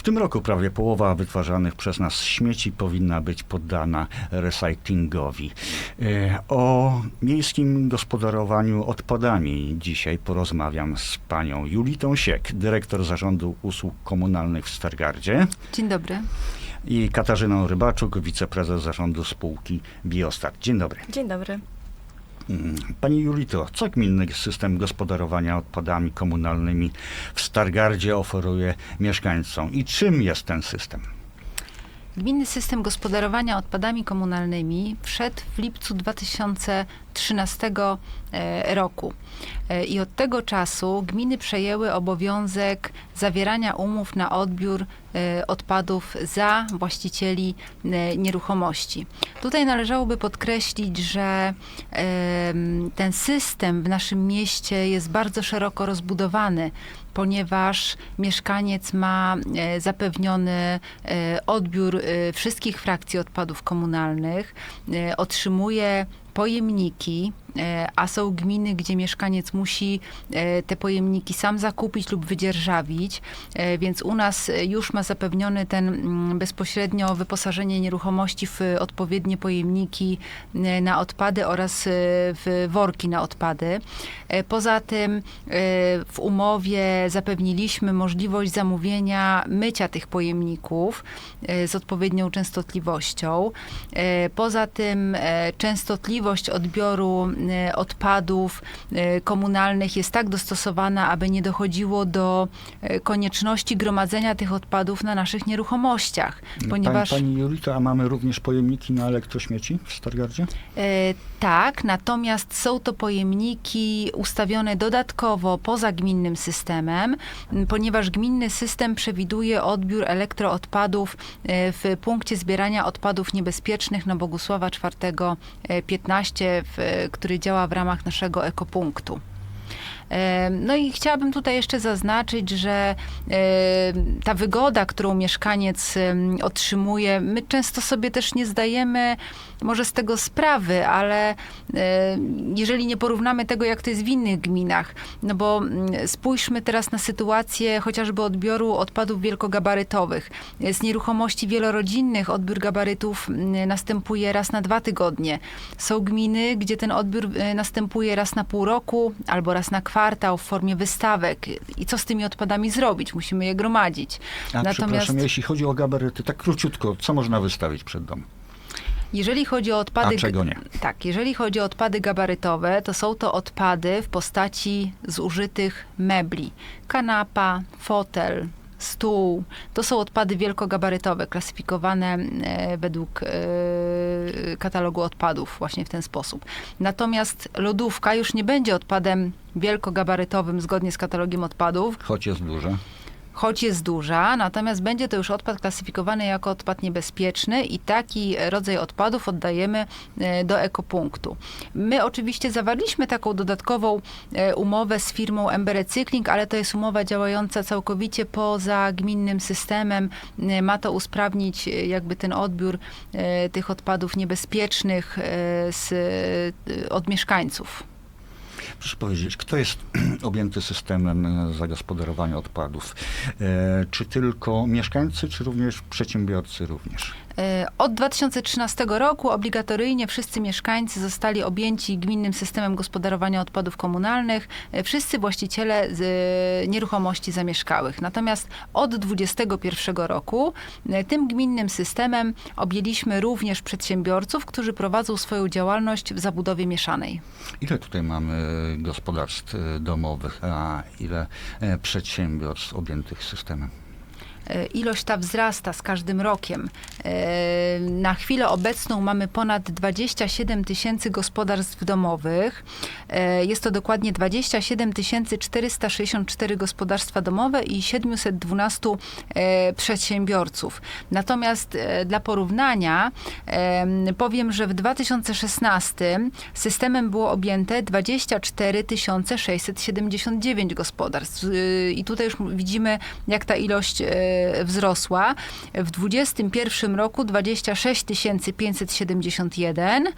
W tym roku prawie połowa wytwarzanych przez nas śmieci powinna być poddana recyklingowi. E, O miejskim gospodarowaniu odpadami dzisiaj porozmawiam z panią Julitą Siek, dyrektor Zarządu Usług Komunalnych w Stargardzie Dzień dobry. i Katarzyną Rybaczuk, wiceprezes zarządu spółki Biostat. Dzień dobry. Dzień dobry. Pani Julito, co gminny system gospodarowania odpadami komunalnymi w Stargardzie oferuje mieszkańcom i czym jest ten system? Gminny system gospodarowania odpadami komunalnymi wszedł w lipcu 2013 e, roku. E, I od tego czasu gminy przejęły obowiązek zawierania umów na odbiór e, odpadów za właścicieli e, nieruchomości. Tutaj należałoby podkreślić, że ten system w naszym mieście jest bardzo szeroko rozbudowany, ponieważ mieszkaniec ma e, zapewniony e, odbiór e, wszystkich frakcji odpadów komunalnych, e, otrzymuje pojemniki, e, a są gminy, gdzie mieszkaniec musi e, te pojemniki sam zakupić lub wydzierżawić, e, więc u nas e, już ma zapewniony ten mm, bezpośrednio wyposażenie nieruchomości w odpowiednie pojemniki e, na odpady oraz e, w worki na odpady. E, Poza tym e, w umowie zapewniliśmy możliwość zamówienia mycia tych pojemników e, z odpowiednią częstotliwością. E, Poza tym e, częstotliwość odbioru e, odpadów e, komunalnych jest tak dostosowana, aby nie dochodziło do e, konieczności gromadzenia tych odpadów na naszych nieruchomościach, ponieważ... Pani, pani Julito, a mamy również pojemniki na elektrośmieci w Stargardzie? E, Tak, natomiast są to pojemniki ustawione dodatkowo poza gminnym systemem, ponieważ gminny system przewiduje odbiór elektroodpadów e, w punkcie zbierania odpadów niebezpiecznych na Bogusława IV e, 15, w, który działa w ramach naszego ekopunktu. No i chciałabym tutaj jeszcze zaznaczyć, że ta wygoda, którą mieszkaniec otrzymuje, my często sobie też nie zdajemy może z tego sprawy, ale jeżeli nie porównamy tego, jak to jest w innych gminach, no bo mm, spójrzmy teraz na sytuację chociażby odbioru odpadów wielkogabarytowych. Z nieruchomości wielorodzinnych odbiór gabarytów mm, następuje raz na dwa tygodnie. Są gminy, gdzie ten odbiór e, następuje raz na pół roku albo raz na kwartał w formie wystawek. I co z tymi odpadami zrobić? Musimy je gromadzić. A przepraszam, jeśli chodzi o gabaryty, tak króciutko, co można wystawić przed dom? Jeżeli chodzi o odpady. Tak, jeżeli chodzi o odpady gabarytowe, to są to odpady w postaci zużytych mebli. Kanapa, fotel, stół. To są odpady wielkogabarytowe, klasyfikowane e, według e, katalogu odpadów właśnie w ten sposób. Natomiast lodówka już nie będzie odpadem wielkogabarytowym zgodnie z katalogiem odpadów, Choć jest duże. choć jest duża, natomiast będzie to już odpad klasyfikowany jako odpad niebezpieczny i taki rodzaj odpadów oddajemy e, do ekopunktu. My oczywiście zawarliśmy taką dodatkową e, umowę z firmą MB Recykling, ale to jest umowa działająca całkowicie poza gminnym systemem. E, Ma to usprawnić jakby ten odbiór tych odpadów niebezpiecznych z, od mieszkańców. Proszę powiedzieć, kto jest objęty systemem e, zagospodarowania odpadów? E, czy tylko mieszkańcy, czy również przedsiębiorcy również? E, Od 2013 roku obligatoryjnie wszyscy mieszkańcy zostali objęci gminnym systemem gospodarowania odpadów komunalnych, e, wszyscy właściciele e, nieruchomości zamieszkałych. Natomiast od 2021 roku tym gminnym systemem objęliśmy również przedsiębiorców, którzy prowadzą swoją działalność w zabudowie mieszanej. Ile tutaj mamy gospodarstw domowych, a ile przedsiębiorstw objętych systemem? E, Ilość ta wzrasta z każdym rokiem. E, Na chwilę obecną mamy ponad 27 tysięcy gospodarstw domowych. E, Jest to dokładnie 27 464 gospodarstwa domowe i 712 e, przedsiębiorców. Natomiast dla porównania em, powiem, że w 2016 systemem było objęte 24 679 gospodarstw. Y, I tutaj już widzimy, jak ta ilość wzrosła. W 2021 roku 26 571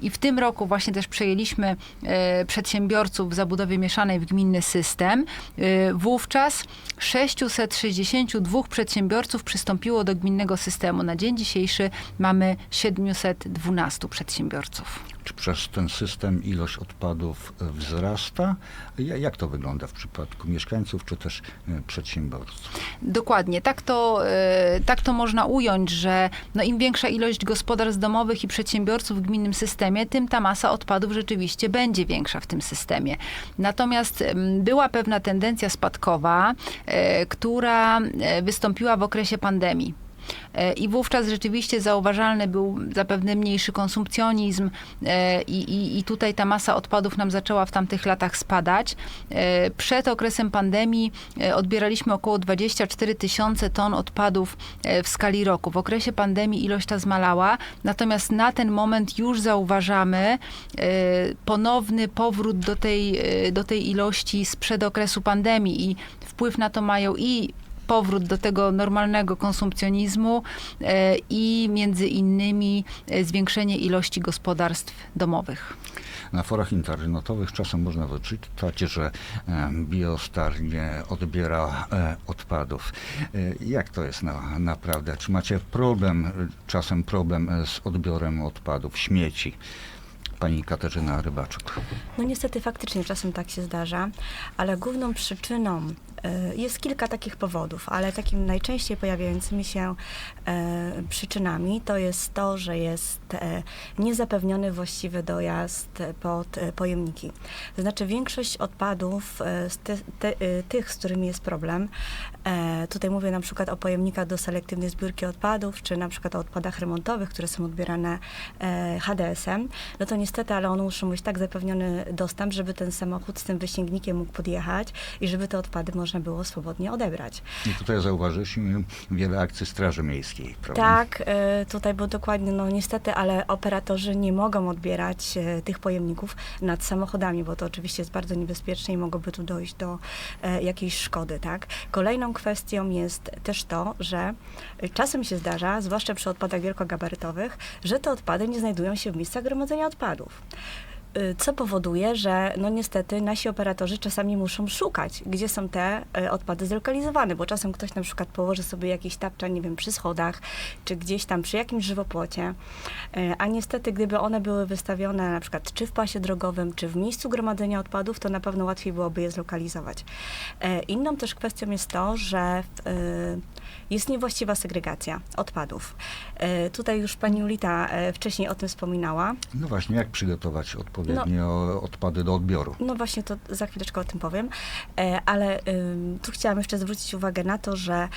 i w tym roku właśnie też przejęliśmy e, przedsiębiorców w zabudowie mieszanej w gminny system. E, Wówczas 662 przedsiębiorców przystąpiło do gminnego systemu. Na dzień dzisiejszy mamy 712 przedsiębiorców. Czy przez ten system ilość odpadów e, wzrasta? Ja- Jak to wygląda w przypadku mieszkańców czy też e, przedsiębiorców? Dokładnie, tak to, e, tak to można ująć, że no im większa ilość gospodarstw domowych i przedsiębiorców w gminnym systemie, tym ta masa odpadów rzeczywiście będzie większa w tym systemie. Natomiast była pewna tendencja spadkowa, która wystąpiła w okresie pandemii. E, I wówczas rzeczywiście zauważalny był zapewne mniejszy konsumpcjonizm e, i, i, i tutaj ta masa odpadów nam zaczęła w tamtych latach spadać. E, Przed okresem pandemii odbieraliśmy około 24 tysiące ton odpadów w skali roku. W okresie pandemii ilość ta zmalała, natomiast na ten moment już zauważamy ponowny powrót do tej, do tej ilości sprzed okresu pandemii i wpływ na to mają i powrót do tego normalnego konsumpcjonizmu e, i między innymi e, zwiększenie ilości gospodarstw domowych. Na forach internetowych czasem można wyczytać, że e, Biostar nie odbiera odpadów. Jak to jest na, naprawdę? Czy macie problem, czasem problem z odbiorem odpadów, śmieci? Pani Katarzyna Rybaczuk. No niestety faktycznie czasem tak się zdarza, ale główną przyczyną y, jest kilka takich powodów, ale takim najczęściej pojawiającymi się e, przyczynami to jest to, że jest e, niezapewniony właściwy dojazd pod e, pojemniki. To znaczy większość odpadów, e, e, tych, z którymi jest problem, e, tutaj mówię na przykład o pojemnikach do selektywnej zbiórki odpadów, czy na przykład o odpadach remontowych, które są odbierane e, HDS-em, no to niestety, ale one muszą mieć tak zapewniony dostęp, żeby ten samochód z tym wysięgnikiem mógł podjechać i żeby te odpady można było swobodnie odebrać. I tutaj zauważyliśmy wiele akcji Straży Miejskiej, prawda? Tak, e, tutaj było dokładnie, no niestety, ale operatorzy nie mogą odbierać e, tych pojemników nad samochodami, bo to oczywiście jest bardzo niebezpieczne i mogłoby tu dojść do e, jakiejś szkody, tak? Kolejną kwestią jest też to, że czasem się zdarza, zwłaszcza przy odpadach wielkogabarytowych, że te odpady nie znajdują się w miejscach gromadzenia odpadów. Y, Co powoduje, że no niestety nasi operatorzy czasami muszą szukać, gdzie są te e, odpady zlokalizowane, bo czasem ktoś na przykład położy sobie jakiś tapczan, nie wiem, przy schodach, czy gdzieś tam przy jakimś żywopłocie, E, a niestety gdyby one były wystawione na przykład czy w pasie drogowym, czy w miejscu gromadzenia odpadów, to na pewno łatwiej byłoby je zlokalizować. Inną też kwestią jest to, że jest niewłaściwa segregacja odpadów. Tutaj już pani Julita e, wcześniej o tym wspominała. No właśnie, jak przygotować odpowiednio odpady do odbioru? No właśnie, to za chwileczkę o tym powiem, e, ale tu chciałam jeszcze zwrócić uwagę na to, że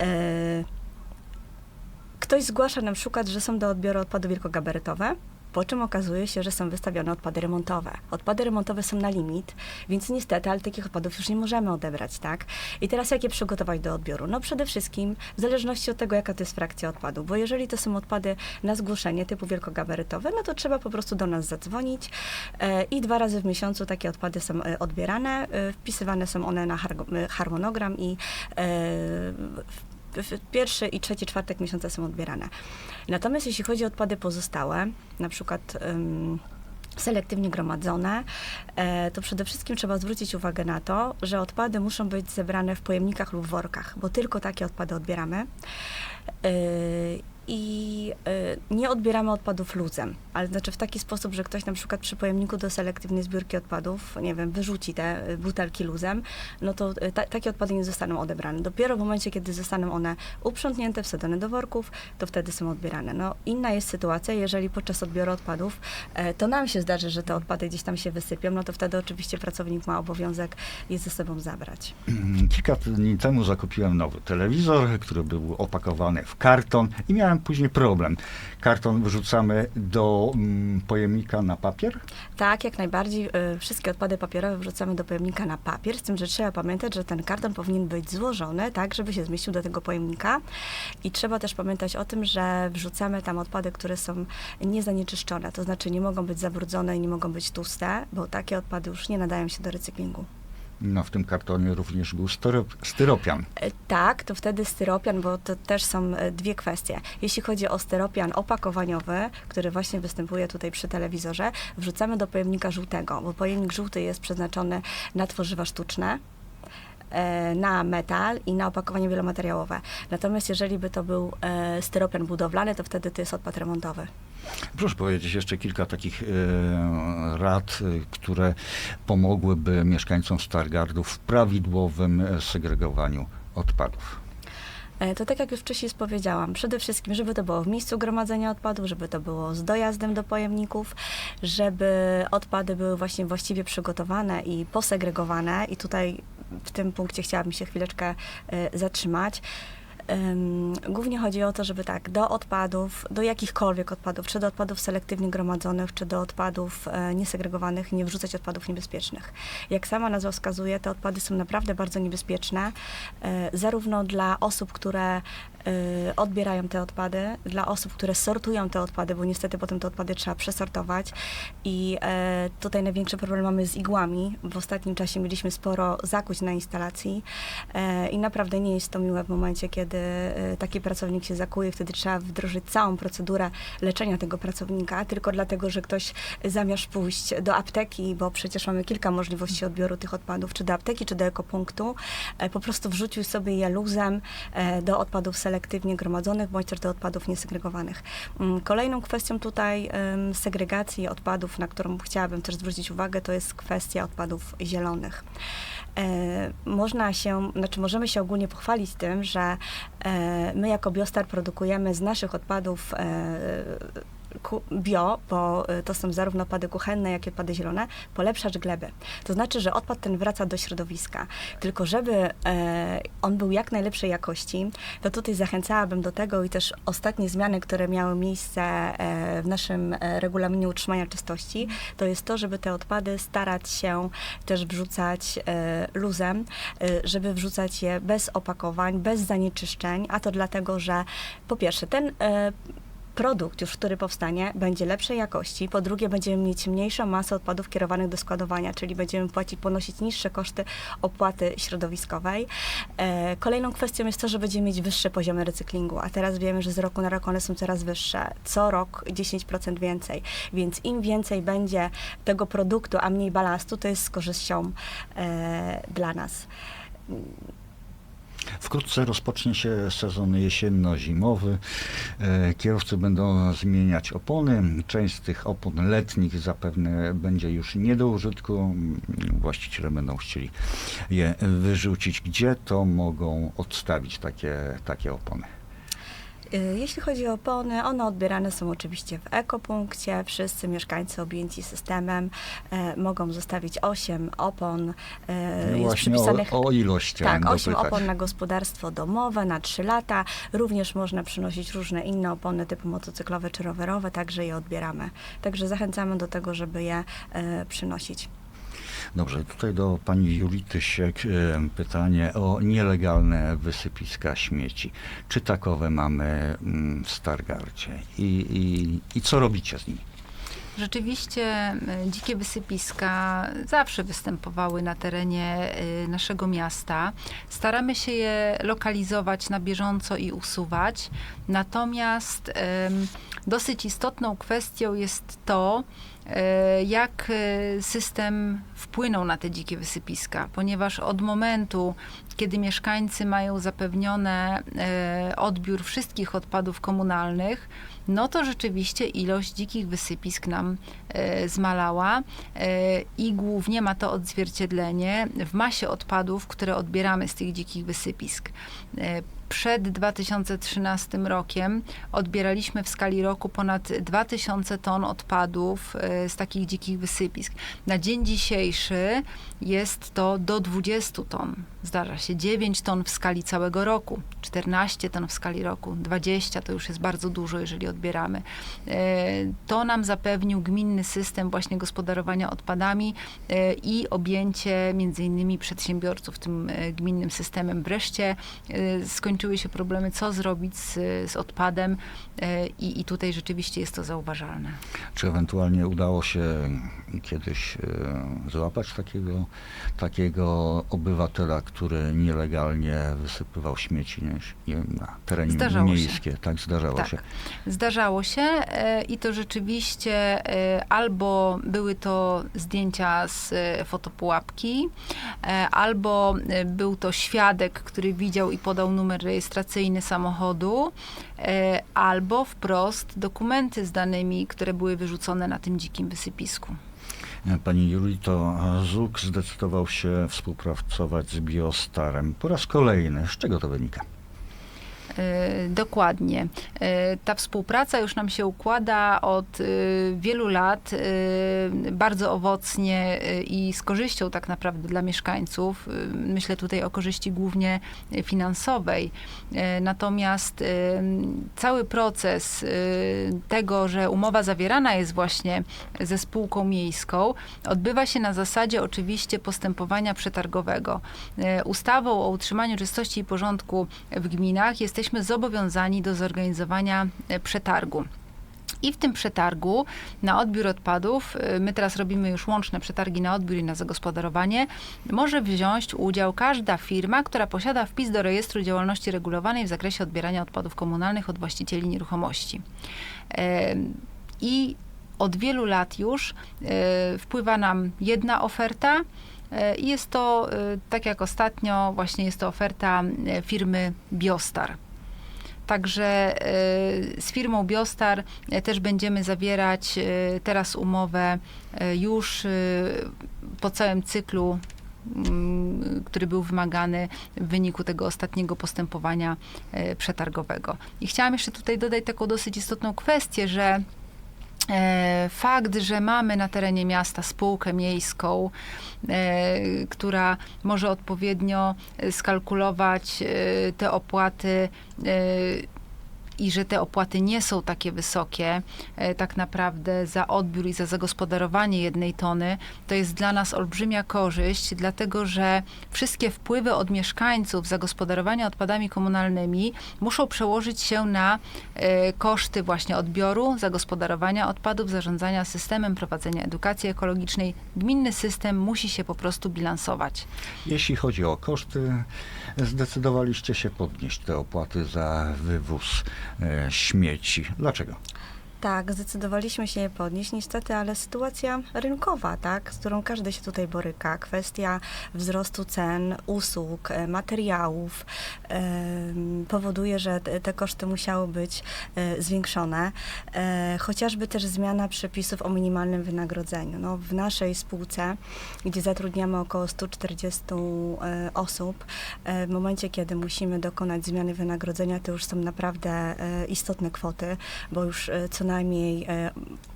e, ktoś zgłasza na przykład, że są do odbioru odpady wielkogabarytowe, po czym okazuje się, że są wystawione odpady remontowe. Odpady remontowe są na limit, więc niestety, ale takich odpadów już nie możemy odebrać, tak? I teraz jak je przygotować do odbioru? No przede wszystkim w zależności od tego, jaka to jest frakcja odpadu, bo jeżeli to są odpady na zgłoszenie typu wielkogabarytowe, no to trzeba po prostu do nas zadzwonić e, i dwa razy w miesiącu takie odpady są e, odbierane, e, wpisywane są one na harmonogram i w pierwszy i trzeci czwartek miesiąca są odbierane. Natomiast jeśli chodzi o odpady pozostałe, na przykład ym, selektywnie gromadzone, e, to przede wszystkim trzeba zwrócić uwagę na to, że odpady muszą być zebrane w pojemnikach lub workach, bo tylko takie odpady odbieramy. I e, nie odbieramy odpadów luzem, ale znaczy w taki sposób, że ktoś na przykład przy pojemniku do selektywnej zbiórki odpadów, nie wiem, wyrzuci te e, butelki luzem, no to e, ta, takie odpady nie zostaną odebrane. Dopiero w momencie, kiedy zostaną one uprzątnięte, wsadzone do worków, to wtedy są odbierane. No inna jest sytuacja, jeżeli podczas odbioru odpadów e, to nam się zdarzy, że te odpady gdzieś tam się wysypią, no to wtedy oczywiście pracownik ma obowiązek je ze sobą zabrać. Kilka dni temu zakupiłem nowy telewizor, który był opakowany w karton i miałem później problem. Karton wrzucamy do mm, pojemnika na papier? Tak, jak najbardziej. y, Wszystkie odpady papierowe wrzucamy do pojemnika na papier, z tym, że trzeba pamiętać, że ten karton powinien być złożony tak, żeby się zmieścił do tego pojemnika. I trzeba też pamiętać o tym, że wrzucamy tam odpady, które są niezanieczyszczone, to znaczy nie mogą być zabrudzone i nie mogą być tłuste, bo takie odpady już nie nadają się do recyklingu. No w tym kartonie również był styro, styropian. E, Tak, to wtedy styropian, bo to też są e, dwie kwestie. Jeśli chodzi o styropian opakowaniowy, który właśnie występuje tutaj przy telewizorze, wrzucamy do pojemnika żółtego, bo pojemnik żółty jest przeznaczony na tworzywa sztuczne, e, na metal i na opakowanie wielomateriałowe. Natomiast jeżeli by to był styropian budowlany, to wtedy to jest odpad remontowy. Proszę powiedzieć jeszcze kilka takich e, rad, e, które pomogłyby mieszkańcom Stargardu w prawidłowym e, segregowaniu odpadów. To tak jak już wcześniej powiedziałam, przede wszystkim, żeby to było w miejscu gromadzenia odpadów, żeby to było z dojazdem do pojemników, żeby odpady były właśnie właściwie przygotowane i posegregowane. I tutaj w tym punkcie chciałabym się chwileczkę zatrzymać. Głównie chodzi o to, żeby tak, do odpadów, do jakichkolwiek odpadów, czy do odpadów selektywnie gromadzonych, czy do odpadów e, niesegregowanych, nie wrzucać odpadów niebezpiecznych. Jak sama nazwa wskazuje, te odpady są naprawdę bardzo niebezpieczne, e, zarówno dla osób, które odbierają te odpady, dla osób, które sortują te odpady, bo niestety potem te odpady trzeba przesortować. I e, tutaj największy problem mamy z igłami. W ostatnim czasie mieliśmy sporo zakuć na instalacji e, i naprawdę nie jest to miłe w momencie, kiedy e, taki pracownik się zakuje. Wtedy trzeba wdrożyć całą procedurę leczenia tego pracownika, tylko dlatego, że ktoś zamiast pójść do apteki, bo przecież mamy kilka możliwości odbioru tych odpadów, czy do apteki, czy do ekopunktu, po prostu wrzucił sobie je luzem do odpadów selektywnie gromadzonych, bądź też do odpadów niesegregowanych. Mm, Kolejną kwestią tutaj segregacji odpadów, na którą chciałabym też zwrócić uwagę, to jest kwestia odpadów zielonych. E, można się, znaczy możemy się ogólnie pochwalić tym, że e, my jako Biostar produkujemy z naszych odpadów e, bio, bo e, to są zarówno odpady kuchenne, jak i odpady zielone, polepszacz gleby. To znaczy, że odpad ten wraca do środowiska. Tylko żeby e, on był jak najlepszej jakości, to tutaj zachęcałabym do tego i też ostatnie zmiany, które miały miejsce e, w naszym e, regulaminie utrzymania czystości, to jest to, żeby te odpady starać się też wrzucać luzem, żeby wrzucać je bez opakowań, bez zanieczyszczeń, a to dlatego, że po pierwsze ten produkt już, który powstanie, będzie lepszej jakości. Po drugie, będziemy mieć mniejszą masę odpadów kierowanych do składowania, czyli będziemy płacić, ponosić niższe koszty opłaty środowiskowej. E, kolejną kwestią jest to, że będziemy mieć wyższe poziomy recyklingu, a teraz wiemy, że z roku na rok one są coraz wyższe. Co rok 10% więcej, więc im więcej będzie tego produktu, a mniej balastu, to jest z korzyścią e, dla nas. Wkrótce rozpocznie się sezon jesienno-zimowy. E, Kierowcy będą zmieniać opony. Część z tych opon letnich zapewne będzie już nie do użytku. Właściciele będą chcieli je wyrzucić. Gdzie to mogą odstawić takie, takie opony? Y, Jeśli chodzi o opony, one odbierane są oczywiście w ekopunkcie. Wszyscy mieszkańcy objęci systemem e, mogą zostawić 8 opon. E, jest Właśnie przypisanych o, o ilość chciałem tak, 8 dopytać. opon na gospodarstwo domowe na 3 lata. Również można przynosić różne inne opony typu motocyklowe czy rowerowe, także je odbieramy. Także zachęcamy do tego, żeby je e, przynosić. Dobrze, tutaj do pani Julii Tysiek e, pytanie o nielegalne wysypiska śmieci. Czy takowe mamy mm, w Stargardzie? I, i, I co robicie z nimi? Rzeczywiście e, dzikie wysypiska zawsze występowały na terenie e, naszego miasta. Staramy się je lokalizować na bieżąco i usuwać. Natomiast dosyć istotną kwestią jest to, jak e, system wpłynął na te dzikie wysypiska, ponieważ od momentu, kiedy mieszkańcy mają zapewnione e, odbiór wszystkich odpadów komunalnych, no to rzeczywiście ilość dzikich wysypisk nam e, zmalała e, i głównie ma to odzwierciedlenie w masie odpadów, które odbieramy z tych dzikich wysypisk. E, przed 2013 rokiem odbieraliśmy w skali roku ponad 2000 ton odpadów e, z takich dzikich wysypisk. Na dzień dzisiejszy jest to do 20 ton. Zdarza się 9 ton w skali całego roku, 14 ton w skali roku, 20 to już jest bardzo dużo, jeżeli odbieramy. E, To nam zapewnił gminny system właśnie gospodarowania odpadami e, i objęcie między innymi przedsiębiorców tym e, gminnym systemem. Wreszcie skończyły się problemy, co zrobić z, z odpadem i, i tutaj rzeczywiście jest to zauważalne. Czy ewentualnie udało się kiedyś złapać takiego, takiego obywatela, który nielegalnie wysypywał śmieci nie, na terenie Zdarzało się. miejskie? Tak, zdarzało Tak. się. Zdarzało się e, i to rzeczywiście e, albo były to zdjęcia z e, fotopułapki, albo był to świadek, który widział i podał numer rejestracyjny samochodu, albo wprost dokumenty z danymi, które były wyrzucone na tym dzikim wysypisku. Pani Julii, to ZUK zdecydował się współpracować z Biostarem. Po raz kolejny. Z czego to wynika? E, Dokładnie. E, Ta współpraca już nam się układa od e, wielu lat bardzo owocnie i z korzyścią tak naprawdę dla mieszkańców. Myślę tutaj o korzyści głównie finansowej. Natomiast cały proces tego, że umowa zawierana jest właśnie ze spółką miejską, odbywa się na zasadzie oczywiście postępowania przetargowego. Ustawą o utrzymaniu czystości i porządku w gminach jesteśmy zobowiązani do zorganizowania e, przetargu. I w tym przetargu na odbiór odpadów, y, my teraz robimy już łączne przetargi na odbiór i na zagospodarowanie, może wziąć udział każda firma, która posiada wpis do rejestru działalności regulowanej w zakresie odbierania odpadów komunalnych od właścicieli nieruchomości. Em, I od wielu lat już e, wpływa nam jedna oferta. e, I jest to, e, tak jak ostatnio, właśnie jest to oferta e, firmy Biostar. Także e, z firmą Biostar e, też będziemy zawierać e, teraz umowę już po całym cyklu, mm, który był wymagany w wyniku tego ostatniego postępowania przetargowego. I chciałam jeszcze tutaj dodać taką dosyć istotną kwestię, że Fakt, że mamy na terenie miasta spółkę miejską, e, która może odpowiednio e, skalkulować e, te opłaty e, i że te opłaty nie są takie wysokie, e, tak naprawdę za odbiór i za zagospodarowanie jednej tony, to jest dla nas olbrzymia korzyść, dlatego że wszystkie wpływy od mieszkańców zagospodarowania odpadami komunalnymi muszą przełożyć się na e, koszty właśnie odbioru, zagospodarowania odpadów, zarządzania systemem, prowadzenia edukacji ekologicznej. Gminny system musi się po prostu bilansować. Jeśli chodzi o koszty, zdecydowaliście się podnieść te opłaty za wywóz śmieci. Dlaczego? Tak, zdecydowaliśmy się je podnieść, niestety, ale sytuacja rynkowa, tak, z którą każdy się tutaj boryka, kwestia wzrostu cen, usług, e, materiałów, powoduje, że te, koszty musiały być e, zwiększone. E, chociażby też zmiana przepisów o minimalnym wynagrodzeniu. No, w naszej spółce, gdzie zatrudniamy około 140 e, osób, w momencie, kiedy musimy dokonać zmiany wynagrodzenia, to już są naprawdę istotne kwoty, bo już co najmniej e,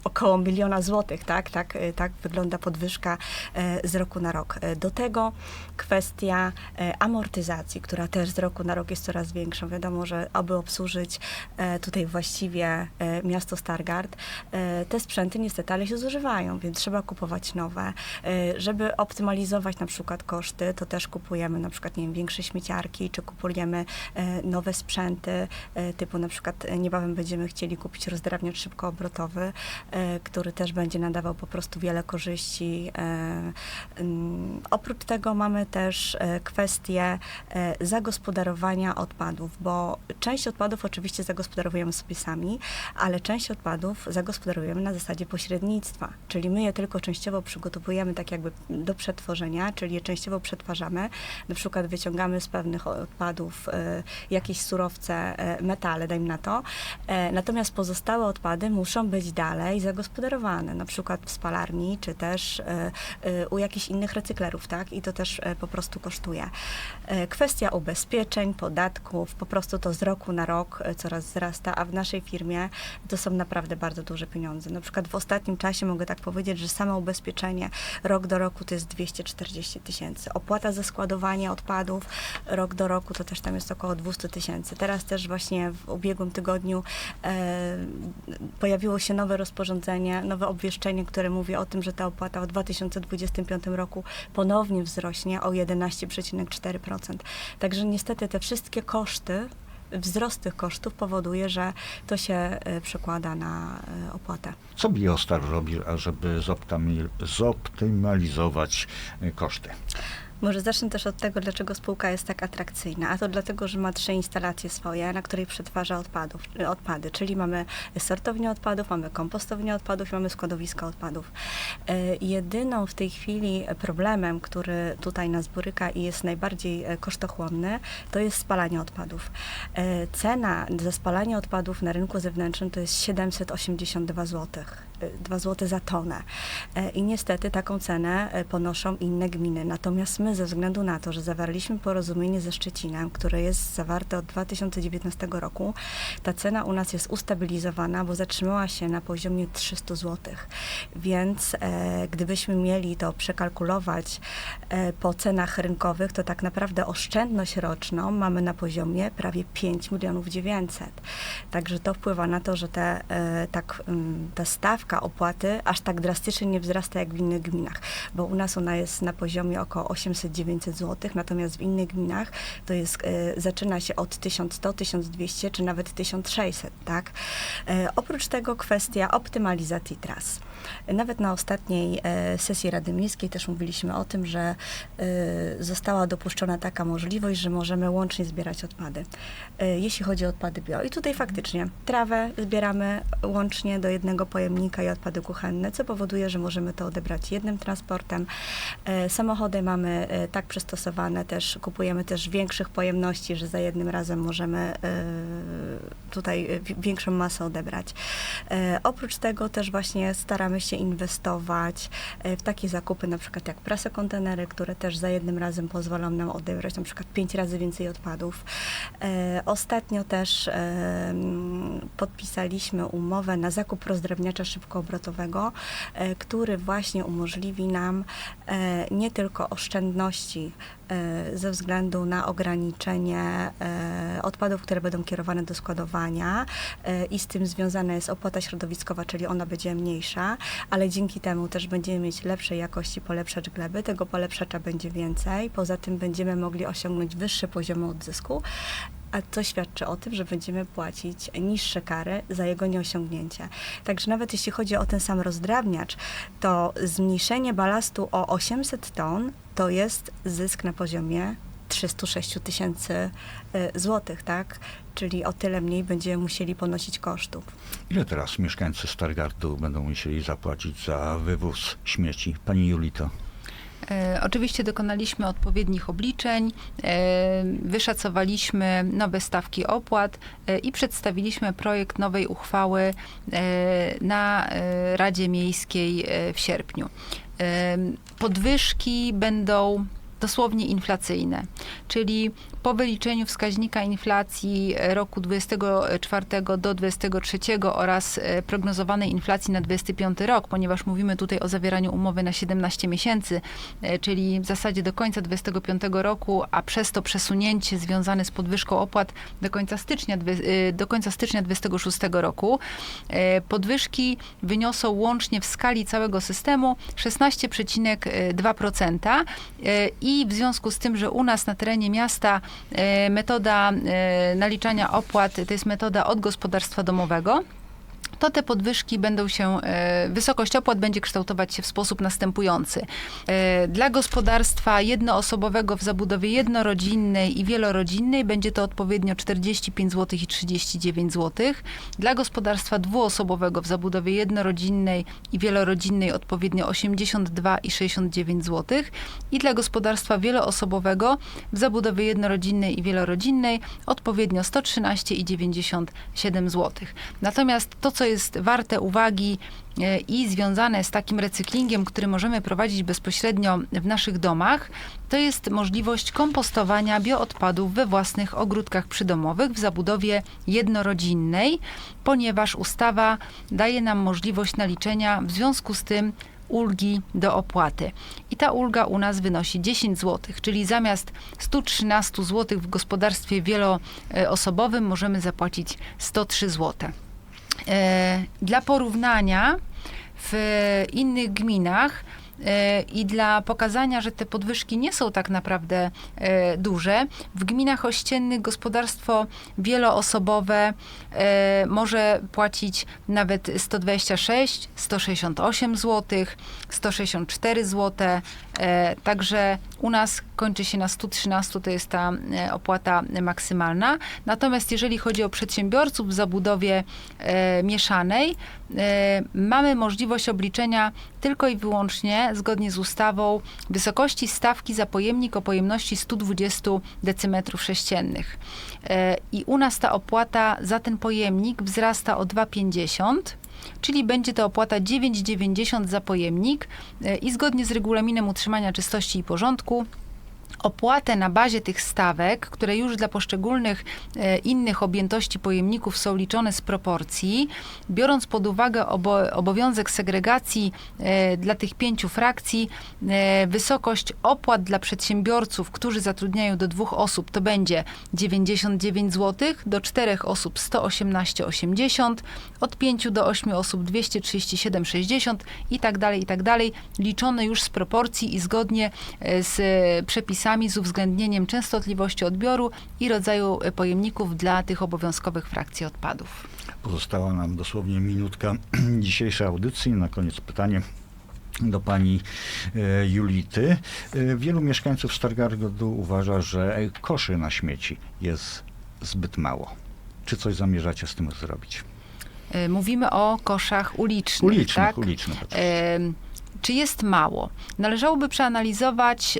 około miliona złotych, tak, tak, e, tak wygląda podwyżka e, z roku na rok. Do tego kwestia amortyzacji, która też z roku na rok jest coraz większa. Wiadomo, że aby obsłużyć tutaj właściwie miasto Stargard, te sprzęty niestety ale się zużywają, więc trzeba kupować nowe. Żeby optymalizować na przykład koszty, to też kupujemy na przykład, nie wiem, większe śmieciarki, czy kupujemy nowe sprzęty, typu na przykład niebawem będziemy chcieli kupić rozdrabniacz szybkoobrotowy, e, który też będzie nadawał po prostu wiele korzyści. E, mm, Oprócz tego mamy też e, kwestię zagospodarowania odpadów, bo część odpadów oczywiście zagospodarowujemy sobie sami, ale część odpadów zagospodarujemy na zasadzie pośrednictwa, czyli my je tylko częściowo przygotowujemy tak jakby do przetworzenia, czyli je częściowo przetwarzamy, na przykład wyciągamy z pewnych odpadów jakieś surowce, metale, dajmy na to, natomiast pozostałe odpady muszą być dalej zagospodarowane, na przykład w spalarni, czy też e, e, u jakichś innych recyklerów, tak, i to też e, po prostu kosztuje. Kwestia ubezpieczeń, podatków, po prostu to z roku na rok coraz wzrasta, a w naszej firmie to są naprawdę bardzo duże pieniądze. Na przykład w ostatnim czasie mogę tak powiedzieć, że samo ubezpieczenie rok do roku to jest 240 tysięcy. Opłata za składowanie odpadów rok do roku to też tam jest około 200 tysięcy. Teraz też właśnie w ubiegłym tygodniu e, pojawiło się nowe rozporządzenie, nowe obwieszczenie, które mówi o tym, że ta opłata w 2025 roku ponownie wzrośnie o 11,4%. Także niestety te wszystkie koszty wzrost tych kosztów powoduje, że to się e, przekłada na e, opłatę. Co Biostar robi, ażeby zoptymalizować e, koszty? Może zacznę też od tego, dlaczego spółka jest tak atrakcyjna. A to dlatego, że ma trzy instalacje swoje, na której przetwarza odpadów, odpady. Czyli mamy sortownię odpadów, mamy kompostownię odpadów i mamy składowiska odpadów. E, Jedyną w tej chwili problemem, który tutaj nas boryka i jest najbardziej e, kosztochłonny, to jest spalanie odpadów. E, Cena za spalanie odpadów na rynku zewnętrznym to jest 782 zł. 2 zł za tonę. E, I niestety taką cenę e, ponoszą inne gminy. Natomiast my, ze względu na to, że zawarliśmy porozumienie ze Szczecinem, które jest zawarte od 2019 roku, ta cena u nas jest ustabilizowana, bo zatrzymała się na poziomie 300 zł. Więc e, gdybyśmy mieli to przekalkulować e, po cenach rynkowych, to tak naprawdę oszczędność roczną mamy na poziomie prawie 5 milionów 900. Także to wpływa na to, że te, e, tak, mm, ta stawka opłaty aż tak drastycznie nie wzrasta jak w innych gminach, bo u nas ona jest na poziomie około 800-900 zł, natomiast w innych gminach to jest, e, zaczyna się od 1100, 1200 czy nawet 1600, tak? E, oprócz tego kwestia optymalizacji tras. Nawet na ostatniej e, sesji Rady Miejskiej też mówiliśmy o tym, że e, została dopuszczona taka możliwość, że możemy łącznie zbierać odpady. E, jeśli chodzi o odpady bio. I tutaj faktycznie trawę zbieramy łącznie do jednego pojemnika i odpady kuchenne, co powoduje, że możemy to odebrać jednym transportem. Samochody mamy tak przystosowane też, kupujemy też większych pojemności, że za jednym razem możemy tutaj wi- większą masę odebrać. Oprócz tego też właśnie staramy się inwestować e, w takie zakupy, na przykład jak prasę kontenery, które też za jednym razem pozwolą nam odebrać na przykład pięć razy więcej odpadów. E, ostatnio też podpisaliśmy umowę na zakup rozdrabniacza szybkoobrotowego, e, który właśnie umożliwi nam nie tylko oszczędności ze względu na ograniczenie odpadów, które będą kierowane do składowania i z tym związana jest opłata środowiskowa, czyli ona będzie mniejsza, ale dzięki temu też będziemy mieć lepszej jakości polepszacz gleby, tego polepszacza będzie więcej, poza tym będziemy mogli osiągnąć wyższe poziomy odzysku, a to świadczy o tym, że będziemy płacić niższe kary za jego nieosiągnięcie. Także nawet jeśli chodzi o ten sam rozdrabniacz, to zmniejszenie balastu o 800 ton to jest zysk na poziomie 306 tysięcy y, złotych, tak? Czyli o tyle mniej będziemy musieli ponosić kosztów. Ile teraz mieszkańcy Stargardu będą musieli zapłacić za wywóz śmieci? Pani Julito. E, Oczywiście dokonaliśmy odpowiednich obliczeń, e, wyszacowaliśmy nowe stawki opłat e, i przedstawiliśmy projekt nowej uchwały na Radzie Miejskiej w sierpniu. Podwyżki będą dosłownie inflacyjne, czyli po wyliczeniu wskaźnika inflacji roku 24 do 23 oraz e, prognozowanej inflacji na 25 rok, ponieważ mówimy tutaj o zawieraniu umowy na 17 miesięcy, e, czyli w zasadzie do końca 25 roku, a przez to przesunięcie związane z podwyżką opłat do końca stycznia, e, do końca stycznia 26 roku, podwyżki wyniosą łącznie w skali całego systemu 16,2% e, i w związku z tym, że u nas na terenie miasta e, metoda e, naliczania opłat to jest metoda od gospodarstwa domowego, to te podwyżki będą się, e, wysokość opłat będzie kształtować się w sposób następujący. E, Dla gospodarstwa jednoosobowego w zabudowie jednorodzinnej i wielorodzinnej będzie to odpowiednio 45 zł i 39 zł. Dla gospodarstwa dwuosobowego w zabudowie jednorodzinnej i wielorodzinnej odpowiednio 82 i 69 zł. I dla gospodarstwa wieloosobowego w zabudowie jednorodzinnej i wielorodzinnej odpowiednio 113 i 97 zł. Natomiast to, co jest warte uwagi e, i związane z takim recyklingiem, który możemy prowadzić bezpośrednio w naszych domach, to jest możliwość kompostowania bioodpadów we własnych ogródkach przydomowych w zabudowie jednorodzinnej, ponieważ ustawa daje nam możliwość naliczenia w związku z tym ulgi do opłaty. I ta ulga u nas wynosi 10 zł, czyli zamiast 113 zł w gospodarstwie wieloosobowym możemy zapłacić 103 zł. E, Dla porównania w innych gminach i dla pokazania, że te podwyżki nie są tak naprawdę e, duże, w gminach ościennych gospodarstwo wieloosobowe e, może płacić nawet 126, 168 zł, 164 zł. E, Także u nas kończy się na 113, to jest ta e, opłata maksymalna. Natomiast jeżeli chodzi o przedsiębiorców w zabudowie e, mieszanej, e, mamy możliwość obliczenia tylko i wyłącznie, zgodnie z ustawą, wysokości stawki za pojemnik o pojemności 120 decymetrów sześciennych. E, I u nas ta opłata za ten pojemnik wzrasta o 2,50 czyli będzie to opłata 9,90 za pojemnik e, i zgodnie z regulaminem utrzymania czystości i porządku opłatę na bazie tych stawek, które już dla poszczególnych e, innych objętości pojemników są liczone z proporcji, biorąc pod uwagę obo, obowiązek segregacji e, dla tych pięciu frakcji, e, wysokość opłat dla przedsiębiorców, którzy zatrudniają do dwóch osób, to będzie 99 zł, do czterech osób 118,80, od 5 do 8 osób 237,60 i tak dalej, i tak dalej, liczone już z proporcji i zgodnie e, z e, przepisami z uwzględnieniem częstotliwości odbioru i rodzaju pojemników dla tych obowiązkowych frakcji odpadów. Pozostała nam dosłownie minutka dzisiejszej audycji. Na koniec pytanie do pani e, Julity. E, wielu mieszkańców Stargardu uważa, że koszy na śmieci jest zbyt mało. Czy coś zamierzacie z tym zrobić? E, Mówimy o koszach ulicznych, Ulicznych, tak? ulicznych oczywiście. Czy jest mało? Należałoby przeanalizować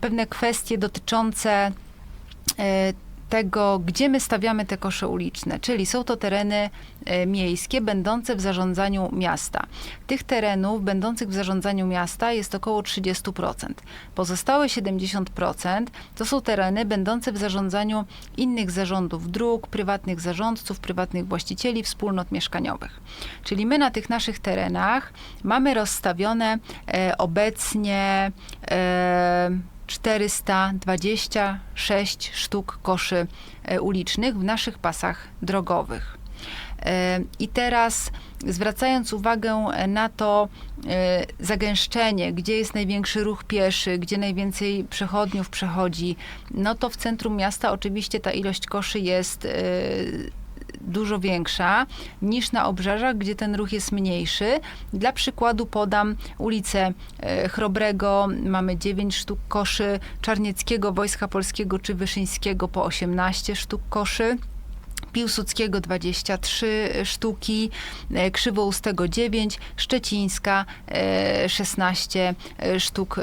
pewne kwestie dotyczące e, tego, gdzie my stawiamy te kosze uliczne, czyli są to tereny e, miejskie będące w zarządzaniu miasta. Tych terenów będących w zarządzaniu miasta jest około 30%. Pozostałe 70% to są tereny będące w zarządzaniu innych zarządów dróg, prywatnych zarządców, prywatnych właścicieli, wspólnot mieszkaniowych. Czyli my na tych naszych terenach mamy rozstawione e, obecnie e, 426 sztuk koszy e, ulicznych w naszych pasach drogowych. E, I teraz zwracając uwagę na to e, zagęszczenie, gdzie jest największy ruch pieszy, gdzie najwięcej przechodniów przechodzi, no to w centrum miasta oczywiście ta ilość koszy jest e, dużo większa niż na obrzeżach, gdzie ten ruch jest mniejszy. Dla przykładu podam ulicę e, Chrobrego, mamy 9 sztuk koszy, Czarnieckiego, Wojska Polskiego czy Wyszyńskiego po 18 sztuk koszy. Piłsudskiego 23 sztuki, e, Krzywoustego 9, Szczecińska e, 16 e, sztuk e,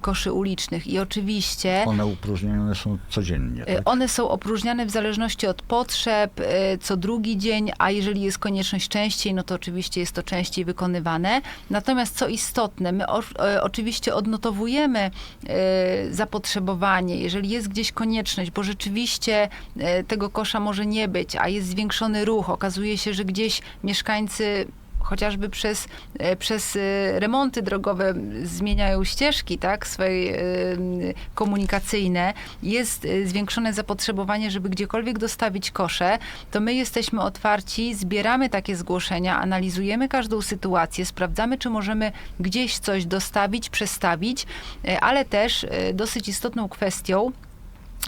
koszy ulicznych. I oczywiście One upróżnione są codziennie. Tak? One są opróżniane w zależności od potrzeb, co drugi dzień, a jeżeli jest konieczność częściej, no to oczywiście jest to częściej wykonywane. Natomiast co istotne, my o, oczywiście odnotowujemy zapotrzebowanie, jeżeli jest gdzieś konieczność, bo rzeczywiście tego kosza może nie być, a jest zwiększony ruch, okazuje się, że gdzieś mieszkańcy chociażby przez, e, przez e, remonty drogowe zmieniają ścieżki, tak, swoje komunikacyjne, jest e, zwiększone zapotrzebowanie, żeby gdziekolwiek dostawić kosze, to my jesteśmy otwarci, zbieramy takie zgłoszenia, analizujemy każdą sytuację, sprawdzamy, czy możemy gdzieś coś dostawić, przestawić, ale też dosyć istotną kwestią,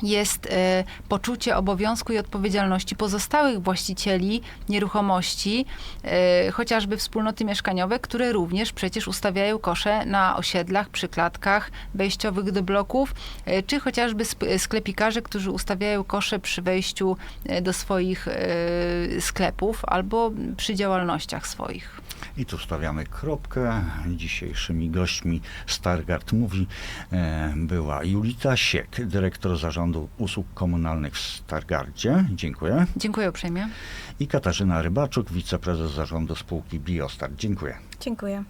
jest e, poczucie obowiązku i odpowiedzialności pozostałych właścicieli nieruchomości, e, chociażby wspólnoty mieszkaniowe, które również przecież ustawiają kosze na osiedlach, przy klatkach wejściowych do bloków, e, czy chociażby sklepikarze, którzy ustawiają kosze przy wejściu e, do swoich e, sklepów albo przy działalnościach swoich. I tu stawiamy kropkę. Dzisiejszymi gośćmi Stargard Mówi e, była Julita Siek, dyrektor Zarządu Usług Komunalnych w Stargardzie. Dziękuję. Dziękuję uprzejmie. I Katarzyna Rybaczuk, wiceprezes Zarządu Spółki Biostar. Dziękuję. Dziękuję.